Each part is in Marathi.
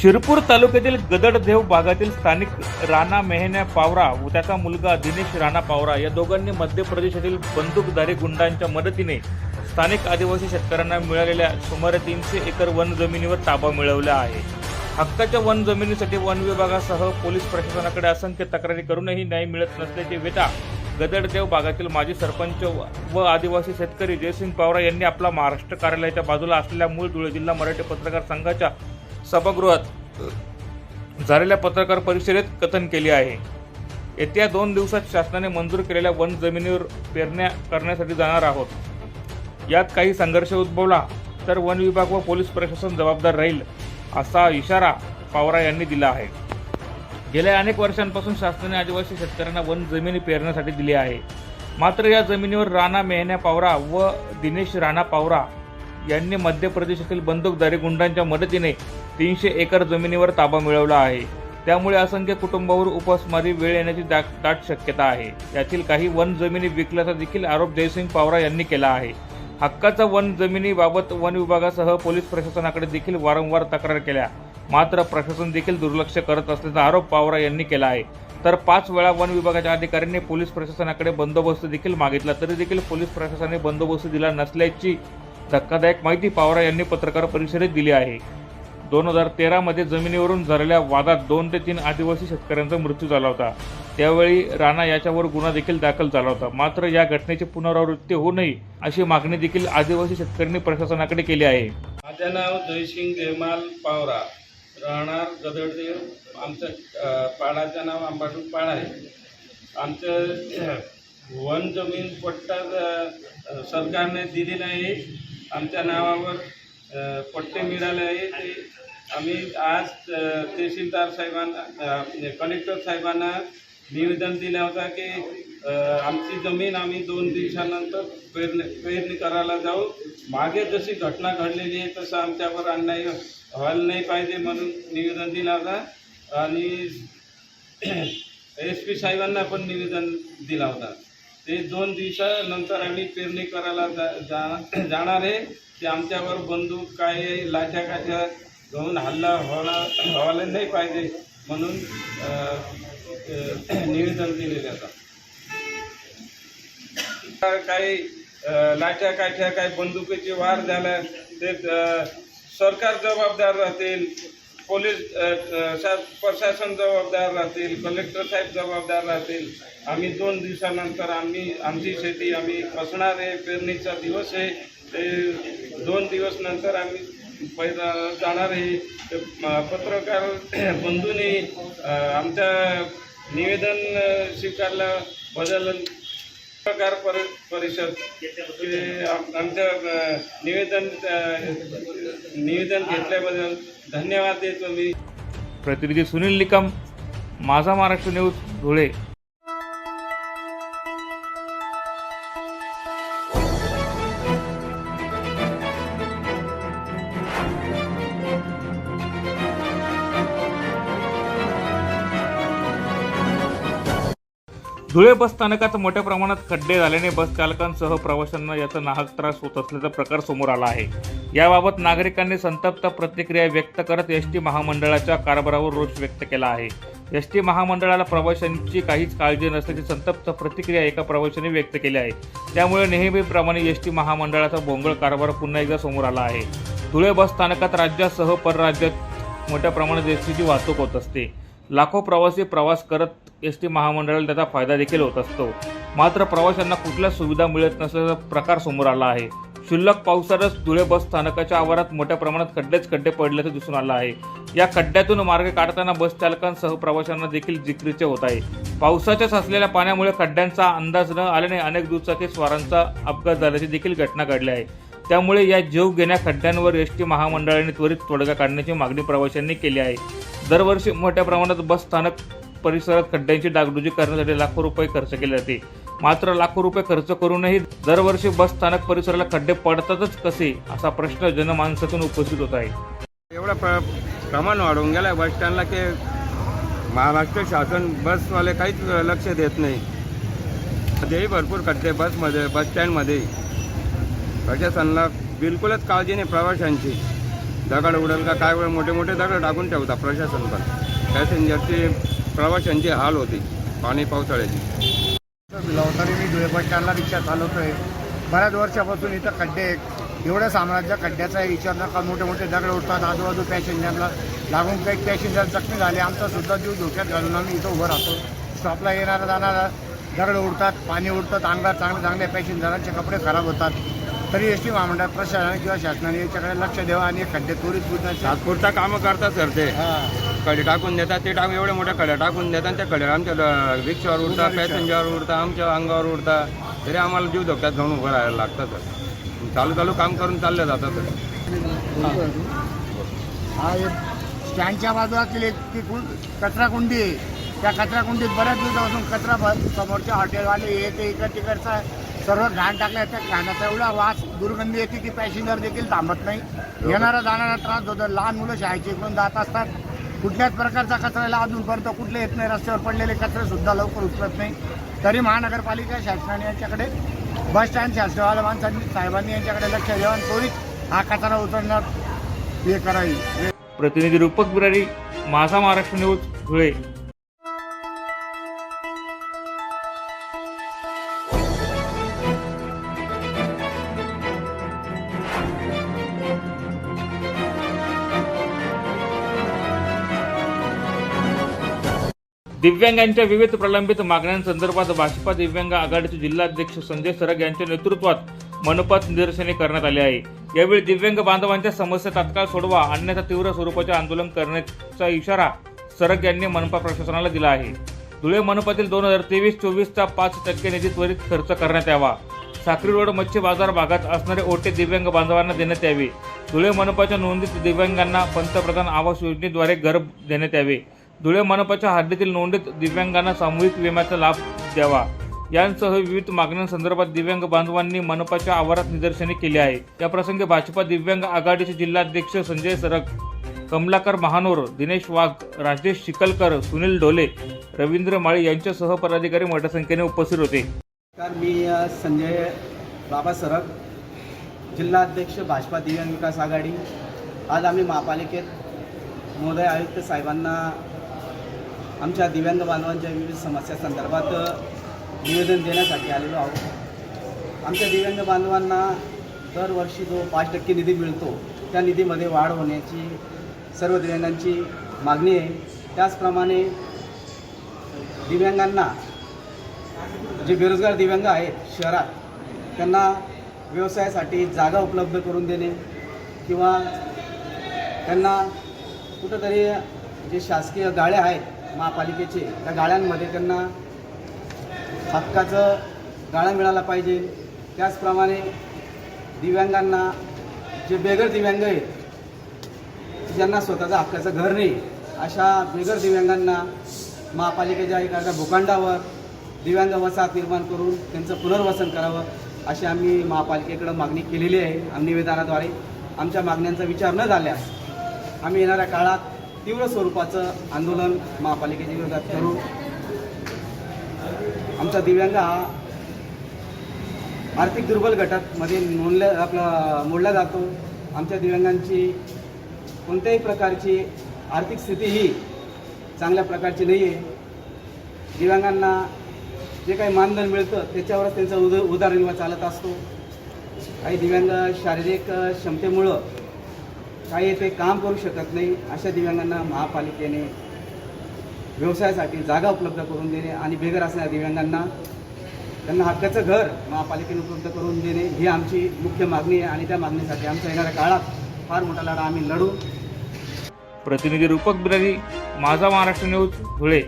शिरपूर तालुक्यातील गदडदेव भागातील स्थानिक राणा मेहन्या पावरा व त्याचा मुलगा दिनेश राणा पावरा या दोघांनी मध्य प्रदेशातील बंदूकधारी गुंडांच्या मदतीने स्थानिक आदिवासी शेतकऱ्यांना मिळालेल्या सुमारे तीनशे एकर वन जमिनीवर ताबा मिळवला आहे. हक्काच्या वन जमिनीसाठी वन विभागासह पोलीस प्रशासनाकडे असंख्य तक्रारी करूनही न्याय मिळत नसल्याचे वेटा गदडदेव भागातील माजी सरपंच व- आदिवासी शेतकरी जयसिंग पावरा यांनी आपला महाराष्ट्र कार्यालयाच्या बाजूला असलेल्या मूळ धुळे जिल्हा मराठी पत्रकार संघाच्या सभागृहात झालेल्या पत्रकार परिषदेत कथन केले आहे. येत्या दोन दिवसात शासनाने मंजूर केलेल्या वन जमिनीवर पेरण्या करण्यासाठी जाणार आहोत. यात काही संघर्ष उद्भवला तर वन विभाग व पोलीस प्रशासन जबाबदार राहील असा इशारा पावरा यांनी दिला आहे. गेल्या अनेक वर्षांपासून शासनाने आदिवासी शेतकऱ्यांना वन जमिनी पेरण्यासाठी दिली आहे. मात्र या जमिनीवर राणा मेहन्या पावरा व दिनेश राणा पावरा यांनी मध्य प्रदेशातील बंदूकधारी गुंडांच्या मदतीने तीनशे एकर जमिनीवर ताबा मिळवला आहे. त्यामुळे असंख्य कुटुंबावर उपासमारी वेळ येण्याची दाट दाट शक्यता आहे. यातील काही वन जमिनी विकल्याचा देखील आरोप जयसिंग पावरा यांनी केला आहे. हक्काचा वन जमिनीबाबत वन विभागासह पोलीस प्रशासनाकडे देखील वारंवार तक्रार केल्या. मात्र प्रशासन देखील दुर्लक्ष करत असल्याचा आरोप पावरा यांनी केला आहे. तर पाच वेळा वन विभागाच्या अधिकाऱ्यांनी पोलीस प्रशासनाकडे बंदोबस्त देखील मागितला तरी देखील पोलीस प्रशासनाने बंदोबस्त दिला नसल्याची धक्कादायक माहिती पावरा यांनी पत्रकार परिषदेत दिली आहे. दोन हजार तेरामध्ये जमिनीवरून झालेल्या वादात दोन ते तीन आदिवासी शेतकऱ्यांचा मृत्यू झाला होता. त्यावेळी राणा याच्यावर गुन्हा देखील दाखल झाला होता. मात्र या घटनेची पुनरावृत्ती होऊ नये अशी मागणी देखील आदिवासी शेतकऱ्यांनी प्रशासनाकडे केली आहे. माझं नाव जयसिंग जयमाल पावरा. राहणार गदडदेव. आमचं पाडाचं नाव आंबाटू पाड आहे. आमचं वन जमीन पट्टा सरकारने दिलेला आहे आमच्या नावावर पट्टे मिळाले आहे ते आम्ही आज तहसीलदार साहेबांना म्हणजे कलेक्टर साहेबांना निवेदन दिलं होता की आमची जमीन आम्ही दोन दिवसानंतर पेरणी पेरणी करायला जाऊ. मागे जशी घटना घडलेली आहे तसं आमच्यावर अन्याय व्हायला नाही पाहिजे म्हणून निवेदन दिला होता. आणि एस पी साहेबांना पण निवेदन दिला होता. ते दोन दिवसानंतर आम्ही पेरणी करायला जा जा- जाणार आहे. ते आमच्यावर बंदूक काय लाठ्या काठ्या घेऊन हल्ला व्हायला व्हायला नाही पाहिजे म्हणून निवेदन दिलेलं होतं काही लाच्या लाठ्या काठ्या काही बंदुकीचे वार झाल्या ते सरकार जबाबदार राहतील. पोलीस शा- प्रशासन जबाबदार राहतील कलेक्टर साहेब जबाबदार राहतील. आम्ही दोन दिवसानंतर आम्ही आमची शेती आम्ही फसणार आहे पेरणीचा दिवस आहे. ते दोन दिवस नंतर आम्ही पैदा जाणार आहे. पत्रकार बंधूंनी आमच्या निवेदन स्वीकारलं बदल पत्रकार परि परिषद हे आमचं निवेदन निवेदन घेतल्याबद्दल धन्यवाद देतो मी. प्रतिनिधी सुनील निकम माझा महाराष्ट्र न्यूज धुळे. धुळे बस स्थानकात मोठ्या प्रमाणात खड्डे झाल्याने बस चालकांसह प्रवाशांना याचा नाहक त्रास होत असल्याचा प्रकार समोर आला आहे. याबाबत नागरिकांनी संतप्त प्रतिक्रिया व्यक्त करत एस टी महामंडळाच्या कारभारावर रोष व्यक्त केला आहे. एस टी महामंडळाला प्रवाशांची काहीच काळजी नसल्याची संतप्त प्रतिक्रिया एका प्रवाशाने व्यक्त केली आहे. त्यामुळे नेहमीप्रमाणे एस टी महामंडळाचा भोंगळ कारभार पुन्हा एकदा समोर आला आहे. धुळे बस स्थानकात राज्यासह परराज्यात मोठ्या प्रमाणात एस टीची वाहतूक होत असते. लाखो प्रवासी प्रवास करत एस टी महामंडळाला त्याचा फायदा देखील होत असतो. मात्र प्रवाशांना कुठल्याच सुविधा मिळत नसल्याचा प्रकार समोर आला आहे. क्षुल्लक पावसाळ्यात धुळे बस स्थानकाच्या आवारात मोठ्या प्रमाणात खड्डेच खड्डे पडल्याचं दिसून आलं आहे. या खड्ड्यातून मार्ग काढताना बस चालकांसह प्रवाशांना देखील जिक्रीचे होत आहे. पावसाच्या साचलेल्या पाण्यामुळे खड्ड्यांचा अंदाज न आल्याने अनेक दुचाकी स्वारांचा अपघात झाल्याची देखील घटना घडली आहे. त्यामुळे या जीव घेण्या खड्ड्यांवर एस टी महामंडळाने त्वरित तोडगा काढण्याची मागणी प्रवाशांनी केली आहे. दरवर्षी मोठ्या प्रमाणात बस स्थानक परिसरात खड्ड्यांची डागडुजी करण्यासाठी लाखो रुपये खर्च केले जाते. मात्र लाखो रुपये खर्च करूनही दरवर्षी बस स्थानक परिसराला खड्डे पडतातच कसे असा प्रश्न जनमानसातून उपस्थित होत आहे. एवढं प्र प्रमाण वाढून गेला बस स्टँडला की महाराष्ट्र शासन बसवाले काहीच लक्ष देत नाही. तेही भरपूर खड्डे बसमध्ये बस स्टँडमध्ये. प्रशासनाला बिलकुलच काळजी नाही प्रवाशांची. दगड उडल का काय वेळ मोठे मोठे दगड टाकून ठेवतात प्रशासन पण. पॅसेंजरची प्रवाशांची हाल होती. पाणी पावसाळ्याची. तरी मी धुळे बस स्टँडला रिक्षा चालवतोय. बऱ्याच वर्षापासून इथं खड्डे आहेत. एवढं साम्राज्य खड्ड्याचा आहे विचार नका मोठे मोठे दगड उडतात. आजूबाजू पॅसेंजरला लागून काही पॅसेंजर जखमी झाले. आमचा सुद्धा जीव धोक्यात घालून आम्ही इथं उभं राहतो. स्टॉपला येणारा जाणारा दगड उडतात पाणी उडतात. अंगात चांगले चांगले पॅसेंजरांचे कपडे खराब होतात. तरी एस टी महामंडळ प्रशासनाने किंवा शासनाने याच्याकडे लक्ष द्यावं आणि खड्डे त्वरित तात्पुरता कामं करतात सर ते. हां. कडे टाकून देतात ते टाकून एवढ्या मोठ्या कड्या टाकून देतात त्या कड्या आमच्या रिक्षावर उडतात पॅसेंजरवर उडतात आमच्या अंगावर उडतात. तरी आम्हाला जीव धोक्यात घेऊन उभं राहायला लागतं सर. चालू चालू काम करून चालले जातात सर. हा. एक स्टँडच्या बाजूला एक ती कचरा कुंडी आहे. त्या कचरा कुंडीत बऱ्याच दिवसापासून कचरा समोरच्या हॉटेलवाले हे ते इकडं तिकडचा सर्व घाण टाकल्या त्या घाणाचा एवढा वास दुर्गंधी येते की पॅसेंजर देखील थांबत नाही. येणारा जाणारा त्रास होतो. लहान मुलं शाळेची इकडून जात असतात. कुठल्याच प्रकारचा कचऱ्याला अजूनपर्यंत कुठले येत नाही रस्त्यावर पडलेले कचरे सुद्धा लवकर उचलत नाही. तरी महानगरपालिका शासनाने यांच्याकडे बस स्टँड शासनावाल्या माणसांनी साहेबांनी यांच्याकडे लक्ष द्यावं आणि त्वरित हा कचरा उचलण्यात हे करावी. प्रतिनिधी रूपक बिरारी माझा महाराष्ट्र न्यूज धुळे. दिव्यांगांच्या विविध प्रलंबित मागण्यांसंदर्भात भाजपा दिव्यांग आघाडीचे जिल्हाध्यक्ष संजय सरग यांच्या नेतृत्वात मनपात निदर्शने करण्यात आली आहे. यावेळी दिव्यांग बांधवांच्या समस्या तात्काळ सोडवा अन्यथा तीव्र स्वरूपाचे आंदोलन करण्याचा इशारा सरग यांनी मनपा प्रशासनाला दिला आहे. धुळे मनपातील दोन हजार तेवीस चोवीसचा पाच टक्के निधी त्वरित खर्च करण्यात यावा. साक्री रोड मच्छी बाजार भागात असणारे ओटे दिव्यांग बांधवांना देण्यात यावे. धुळे मनपाच्या नोंदीत दिव्यांगांना पंतप्रधान आवास योजनेद्वारे घर देण्यात यावे. धुळे मनपाच्या हद्दीतील नोंदीत दिव्यांगांना सामूहिक विम्याचा लाभ द्यावा. यांसह विविध मागण्यांसंदर्भात दिव्यांग बांधवांनी मनपाच्या आवारात निदर्शने केली आहे. या प्रसंगी भाजपा दिव्यांग आघाडीचे जिल्हाध्यक्ष संजय सरग कमलाकर महानोर दिनेश वाघ राजेश शिकलकर सुनील ढोले रवींद्र माळी यांच्यासह पदाधिकारी मोठ्या संख्येने उपस्थित होते. तर मी संजय बाबा सरग जिल्हाध्यक्ष भाजपा दिव्यांग विकास आघाडी. आज आम्ही महापालिकेत महोदय आयुक्त साहेबांना आमच्या दिव्यांग बांधवांच्या विविध समस्या संदर्भात निवेदन देण्यासाठी आलेलो आहोत. आमच्या दिव्यांग बांधवांना दरवर्षी जो पाच टक्के निधी मिळतो त्या निधीमध्ये वाढ होण्याची सर्व दिव्यांगांची मागणी आहे. त्याचप्रमाणे दिव्यांगांना जे बेरोजगार दिव्यांग आहेत शहरात त्यांना व्यवसायासाठी जागा उपलब्ध करून देणे किंवा त्यांना कुठंतरी जे शासकीय गाड्या आहेत महापालिकेचे त्या गाळ्यांमध्ये त्यांना हक्काचं गाळा मिळाला पाहिजे. त्याचप्रमाणे दिव्यांगांना जे बेगर दिव्यांग आहेत ज्यांना स्वतःचं हक्काचं घर नाही अशा बेगर दिव्यांगांना महापालिकेच्या एखाद्या भूखंडावर दिव्यांग वसाहत निर्माण करून त्यांचं पुनर्वसन करावं अशी आम्ही महापालिकेकडं मागणी केलेली आहे. निवेदनाद्वारे आमच्या मागण्यांचा विचार न झाल्यास आम्ही येणाऱ्या काळात तीव्र स्वरूपाचं आंदोलन महापालिकेच्या विरोधात करू आमचा दिव्यांग हा आर्थिक दुर्बल गटामध्ये नोंदल्या आपला मोडला जातो. आमच्या दिव्यांगांची कोणत्याही प्रकारची आर्थिक स्थिती ही चांगल्या प्रकारची नाही आहे दिव्यांगांना जे काही मानधन मिळतं त्याच्यावरच त्यांचा उद उदारनिर्वाह चालत असतो. काही दिव्यांग शारीरिक क्षमतेमुळं काही ते काम करू शकत नाही अशा दिव्यांगांना महापालिकेने व्यवसायासाठी जागा उपलब्ध करून देणे आणि बेघर असणाऱ्या दिव्यांगांना त्यांना हक्काचं घर महापालिकेने उपलब्ध करून देणे ही आमची मुख्य मागणी आहे आणि त्या मागणीसाठी आमच्या येणाऱ्या काळात फार मोठा लढा आम्ही लढू. प्रतिनिधी रूपक बिरारी माझा महाराष्ट्र न्यूज धुळे.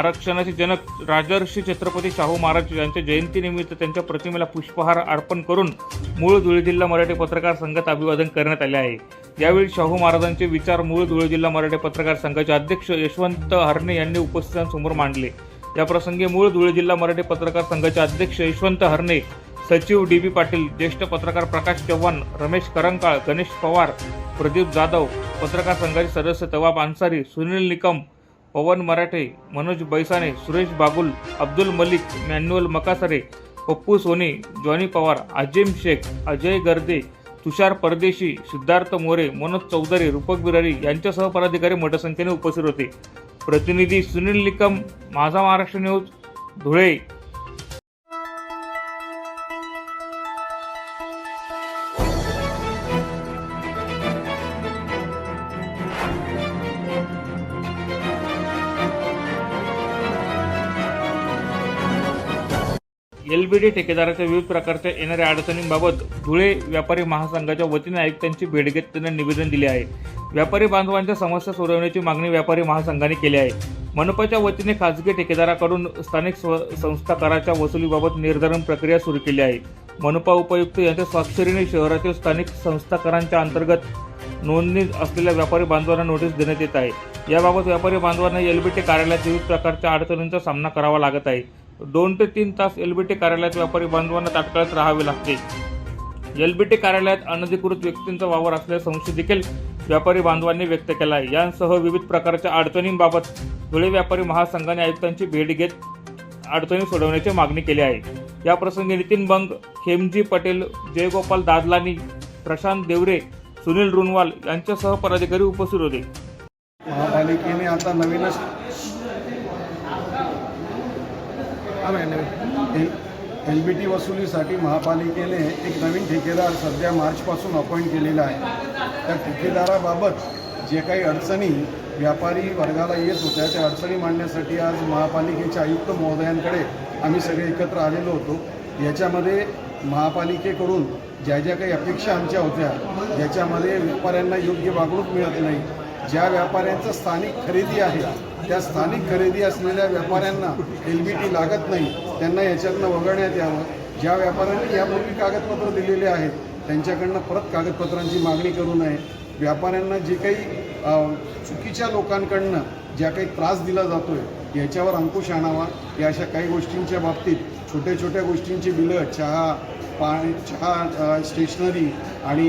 आरक्षणाचे जनक राजर्षी छत्रपती शाहू महाराज यांच्या जयंतीनिमित्त त्यांच्या प्रतिमेला पुष्पहार अर्पण करून मूळ धुळे जिल्हा मराठी पत्रकार संघात अभिवादन करण्यात आले आहे. यावेळी शाहू महाराजांचे विचार मूळ धुळे जिल्हा मराठी पत्रकार संघाचे अध्यक्ष यशवंत हरणे यांनी उपस्थितांसमोर मांडले. या प्रसंगी मूळ धुळे जिल्हा मराठी पत्रकार संघाचे अध्यक्ष यशवंत हरणे सचिव डी बी पाटील ज्येष्ठ पत्रकार प्रकाश चव्हाण रमेश करंकाळ गणेश पवार प्रदीप जाधव पत्रकार संघाचे सदस्य तवाब अन्सारी सुनील निकम पवन मराठे मनोज बैसाने सुरेश बागुल अब्दुल मलिक मॅन्युअल मकासरे पप्पू सोनी जॉनी पवार आजिम शेख अजय गर्दे तुषार परदेशी सिद्धार्थ मोरे मनोज चौधरी रूपक बिरारी यांच्यासह पदाधिकारी मोठ्या संख्येने उपस्थित होते. प्रतिनिधी सुनील निकम माझा महाराष्ट्र न्यूज धुळे. एलबीडी ठेकेदाराच्या विविध प्रकारच्या येणाऱ्या अडचणींबाबत धुळे व्यापारी महासंघाच्या वतीने आयुक्तांची भेट घेत त्यांना निवेदन दिले आहे. व्यापारी बांधवांच्या समस्या सोडवण्याची मागणी व्यापारी महासंघाने केली आहे. मनपाच्या वतीने खासगी ठेकेदाराकडून स्थानिक स्व संस्था कराच्या वसुलीबाबत निर्धारण प्रक्रिया सुरू केली आहे. मनपा उपायुक्त यांच्या स्वाक्षरीने शहरातील स्थानिक संस्था करांच्या अंतर्गत नोंदणी असलेल्या व्यापारी बांधवांना नोटीस देण्यात येत आहे. याबाबत व्यापारी बांधवांना एलबीटी कार्यालयात विविध प्रकारच्या अडचणींचा सामना करावा लागत आहे. दोन ते तीन तास एलबीटी कार्यालयात व्यापारी बांधवांना तात्काळात राहावे लागते. एलबीटी कार्यालयात अनधिकृत व्यक्तींचा वावर असल्याचा संशय देखील व्यापारी बांधवांनी व्यक्त केला आहे यांसह विविध प्रकारच्या अडचणींबाबत धुळे व्यापारी महासंघाने आयुक्तांची भेट घेत अडचणी सोडवण्याची मागणी केली आहे. या प्रसंगी नितीन बंग खेमजी पटेल जयगोपाल दादलानी प्रशांत देवरे सुनील रुनवाल यांच्यासह पदाधिकारी उपस्थित होते. महापालिकेने आता नवीनच एल एल बी टी वसुलीसाठी महापालिकेने एक नवीन ठेकेदार सध्या मार्चपासून अपॉइंट केलेला आहे. त्या ठेकेदाराबाबत जे काही अडचणी व्यापारी वर्गाला येत होत्या त्या अडचणी मांडण्यासाठी आज महापालिकेच्या आयुक्त महोदयांकडे आम्ही सगळे एकत्र आलेलो होतो. याच्यामध्ये महापालिकेकडून ज्या ज्या काही अपेक्षा आमच्या होत्या ज्याच्यामध्ये व्यापाऱ्यांना योग्य वागणूक मिळत नाही. ज्या व्यापाऱ्यांचं स्थानिक खरेदी आहे त्या स्थानिक खरेदी असलेल्या व्यापाऱ्यांना एल बी टी लागत नाही. त्यांना याच्यातनं वगळण्यात यावं. ज्या व्यापाऱ्यांनी यापूर्वी कागदपत्र दिलेले आहेत त्यांच्याकडनं परत कागदपत्रांची मागणी करू नये. व्यापाऱ्यांना जे काही चुकीच्या लोकांकडनं ज्या काही त्रास दिला जातो आहे याच्यावर अंकुश आणावा. या अशा काही गोष्टींच्या बाबतीत छोट्या छोट्या गोष्टींची बिलं चहा पाणी चहा स्टेशनरी आणि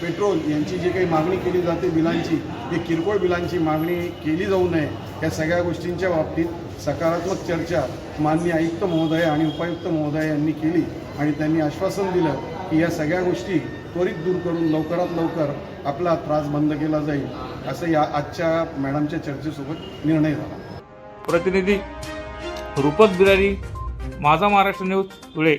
पेट्रोल यांची जी काही मागणी केली जाते बिलांची ही किरकोळ बिलांची मागणी केली जाऊ नये या सगळ्या गोष्टींच्या बाबतीत सकारात्मक चर्चा माननीय आयुक्त महोदय आणि उपायुक्त महोदय यांनी केली आणि त्यांनी आश्वासन दिलं की या सगळ्या गोष्टी त्वरित दूर करून लवकरात लवकर आपला त्रास बंद केला जाईल असं या आजच्या मॅडमच्या चर्चेसोबत निर्णय झाला. प्रतिनिधी रूपक बिरारी माझा महाराष्ट्र न्यूज धुळे.